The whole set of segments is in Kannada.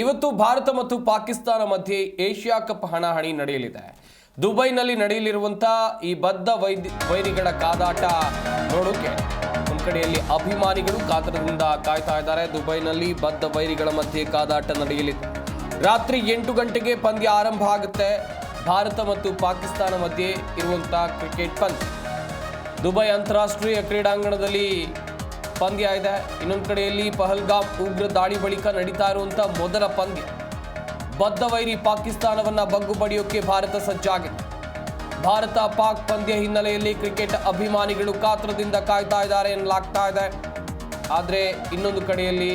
ಇವತ್ತು ಭಾರತ ಮತ್ತು ಪಾಕಿಸ್ತಾನ ಮಧ್ಯೆ ಏಷ್ಯಾ ಕಪ್ ಹಣಾಹಣಿ ನಡೆಯಲಿದೆ. ದುಬೈನಲ್ಲಿ ನಡೆಯಲಿರುವಂತ ಈ ಬದ್ಧ ವೈದ್ಯ ವೈರಿಗಳ ಕಾದಾಟ ನೋಡೋಕೆ. ಒಂದು ಕಡೆಯಲ್ಲಿ ಅಭಿಮಾನಿಗಳು ಕಾತರದಿಂದ ಕಾಯ್ತಾ ಇದ್ದಾರೆ. ದುಬೈನಲ್ಲಿ ಬದ್ಧ ವೈರಿಗಳ ಮಧ್ಯೆ ಕಾದಾಟ ನಡೆಯಲಿದೆ. ರಾತ್ರಿ ಎಂಟು ಗಂಟೆಗೆ ಪಂದ್ಯ ಆರಂಭ ಆಗುತ್ತೆ. ಭಾರತ ಮತ್ತು ಪಾಕಿಸ್ತಾನ ಮಧ್ಯೆ ಇರುವಂತಹ ಕ್ರಿಕೆಟ್ ಪಂದ್ಯ. ದುಬೈ ಅಂತಾರಾಷ್ಟ್ರೀಯ ಕ್ರೀಡಾಂಗಣದಲ್ಲಿ ಪಂದ್ಯ ಇದೆ. ಇನ್ನೊಂದು ಕಡೆಯಲ್ಲಿ ಪಹಲ್ಗಾಮ್ ಉಗ್ರ ದಾಳಿ ಬಳಿಕ ನಡೀತಾ ಇರುವಂಥ ಮೊದಲ ಪಂದ್ಯ. ಬದ್ಧ ವೈರಿ ಪಾಕಿಸ್ತಾನವನ್ನ ಬಗ್ಗು ಬಡಿಯೋಕೆ ಭಾರತ ಸಜ್ಜಾಗಿದೆ. ಭಾರತ ಪಾಕ್ ಪಂದ್ಯ ಹಿನ್ನೆಲೆಯಲ್ಲಿ ಕ್ರಿಕೆಟ್ ಅಭಿಮಾನಿಗಳು ಕಾತ್ರದಿಂದ ಕಾಯ್ತಾ ಇದ್ದಾರೆ ಎನ್ನಲಾಗ್ತಾ ಇದೆ. ಆದರೆ ಇನ್ನೊಂದು ಕಡೆಯಲ್ಲಿ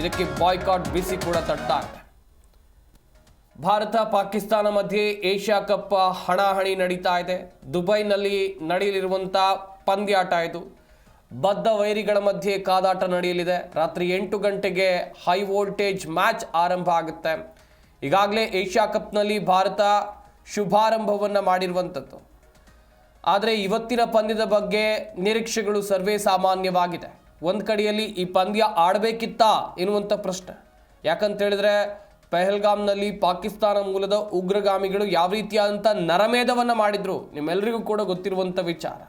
ಇದಕ್ಕೆ ಬಾಯ್ಕಾಟ್ ಬಿಸಿ ಕೂಡ ತಟ್ತಾ ಭಾರತ ಪಾಕಿಸ್ತಾನ ಮಧ್ಯೆ ಏಷ್ಯಾ ಕಪ್ ಹಣಾಹಣಿ ನಡೀತಾ ಇದೆ. ದುಬೈನಲ್ಲಿ ನಡೆಯಲಿರುವಂಥ ಪಂದ್ಯಾಟ ಇದು. ಬದ್ಧ ವೈರಿಗಳ ಮಧ್ಯೆ ಕಾದಾಟ ನಡೆಯಲಿದೆ. ರಾತ್ರಿ ಎಂಟು ಗಂಟೆಗೆ ಹೈ ವೋಲ್ಟೇಜ್ ಮ್ಯಾಚ್ ಆರಂಭ ಆಗುತ್ತೆ. ಈಗಾಗಲೇ ಏಷ್ಯಾ ಕಪ್ನಲ್ಲಿ ಭಾರತ ಶುಭಾರಂಭವನ್ನು ಮಾಡಿರುವಂಥದ್ದು ಆದರೆ ಇವತ್ತಿನ ಪಂದ್ಯದ ಬಗ್ಗೆ ನಿರೀಕ್ಷೆಗಳು ಸರ್ವೇ ಸಾಮಾನ್ಯವಾಗಿದೆ. ಒಂದು ಕಡೆಯಲ್ಲಿ ಈ ಪಂದ್ಯ ಆಡಬೇಕಿತ್ತಾ ಎನ್ನುವಂಥ ಪ್ರಶ್ನೆ. ಯಾಕಂತ ಹೇಳಿದ್ರೆ ಪೆಹಲ್ಗಾಮ್ನಲ್ಲಿ ಪಾಕಿಸ್ತಾನ ಮೂಲದ ಉಗ್ರಗಾಮಿಗಳು ಯಾವ ರೀತಿಯಾದಂಥ ನರಮೇಧವನ್ನು ಮಾಡಿದ್ರು ನಿಮ್ಮೆಲ್ಲರಿಗೂ ಕೂಡ ಗೊತ್ತಿರುವಂಥ ವಿಚಾರ.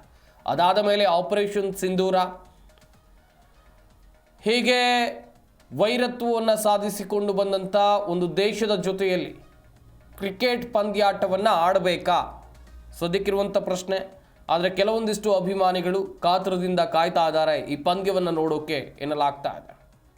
ಅದಾದ ಮೇಲೆ ಆಪರೇಷನ್ ಸಿಂಧೂರ ಹೀಗೆ ವೈರತ್ವವನ್ನು ಸಾಧಿಸಿಕೊಂಡು ಬಂದಂಥ ಒಂದು ದೇಶದ ಜೊತೆಯಲ್ಲಿ ಕ್ರಿಕೆಟ್ ಪಂದ್ಯಾಟವನ್ನು ಆಡಬೇಕಾ? ಸದ್ಯಕ್ಕಿರುವಂಥ ಪ್ರಶ್ನೆ. ಆದರೆ ಕೆಲವೊಂದಿಷ್ಟು ಅಭಿಮಾನಿಗಳು ಕಾತುರದಿಂದ ಕಾಯ್ತಾ ಇದ್ದಾರೆ ಈ ಪಂದ್ಯವನ್ನು ನೋಡೋಕೆ ಎನ್ನಲಾಗ್ತಾ ಇದೆ.